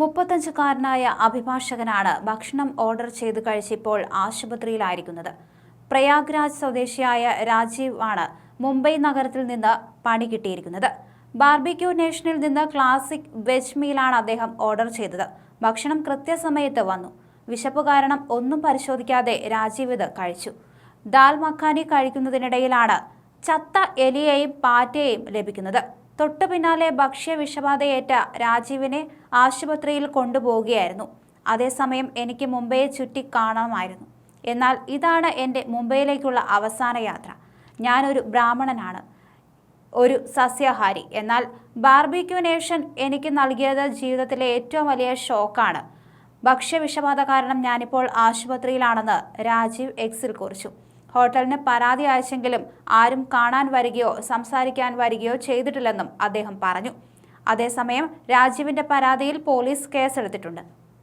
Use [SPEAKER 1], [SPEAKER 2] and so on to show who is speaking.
[SPEAKER 1] മുപ്പത്തഞ്ചുകാരനായ അഭിഭാഷകനാണ് ഭക്ഷണം ഓർഡർ ചെയ്ത് കഴിച്ചിപ്പോൾ ആശുപത്രിയിലായിരിക്കുന്നത്. പ്രയാഗ്രാജ് സ്വദേശിയായ രാജീവ് ആണ് മുംബൈ നഗരത്തിൽ നിന്ന് പണി കിട്ടിയിരിക്കുന്നത്. ബാർബിക്യൂ നേഷനിൽ നിന്ന് ക്ലാസിക് വെജ് മീലാണ് അദ്ദേഹം ഓർഡർ ചെയ്തത്. ഭക്ഷണം കൃത്യസമയത്ത് വന്നു. വിശപ്പ് കാരണം ഒന്നും പരിശോധിക്കാതെ രാജീവ് ഇത് കഴിച്ചു. ദാൽ മഖാനി കഴിക്കുന്നതിനിടയിലാണ് ചത്ത എലിയെയും പാറ്റയെയും ലഭിക്കുന്നത്. തൊട്ടു പിന്നാലെ ഭക്ഷ്യ വിഷബാധയേറ്റ രാജീവിനെ ആശുപത്രിയിൽ കൊണ്ടുപോവുകയായിരുന്നു. അതേസമയം എനിക്ക് മുംബൈയെ ചുറ്റി കാണണമായിരുന്നു. എന്നാൽ ഇതാണ് എന്റെ മുംബൈയിലേക്കുള്ള അവസാന യാത്ര. ഞാനൊരു ബ്രാഹ്മണനാണ്. ഒരു സസ്യാഹാരി. എന്നാൽ ബാർബിക്യൂ നേഷൻ എനിക്ക് നൽകിയത് ജീവിതത്തിലെ ഏറ്റവും വലിയ ഷോക്കാണ്. ഭക്ഷ്യവിഷബാധ കാരണം ഞാനിപ്പോൾ ആശുപത്രിയിലാണെന്ന് രാജീവ് എക്സിൽ കുറിച്ചു. ഹോട്ടലിന് പരാതി അയച്ചെങ്കിലും ആരും കാണാൻ വരികയോ സംസാരിക്കാൻ വരികയോ ചെയ്തിട്ടില്ലെന്നും അദ്ദേഹം പറഞ്ഞു. അതേസമയം രാജീവിന്റെ പരാതിയിൽ പോലീസ് കേസെടുത്തിട്ടുണ്ട്.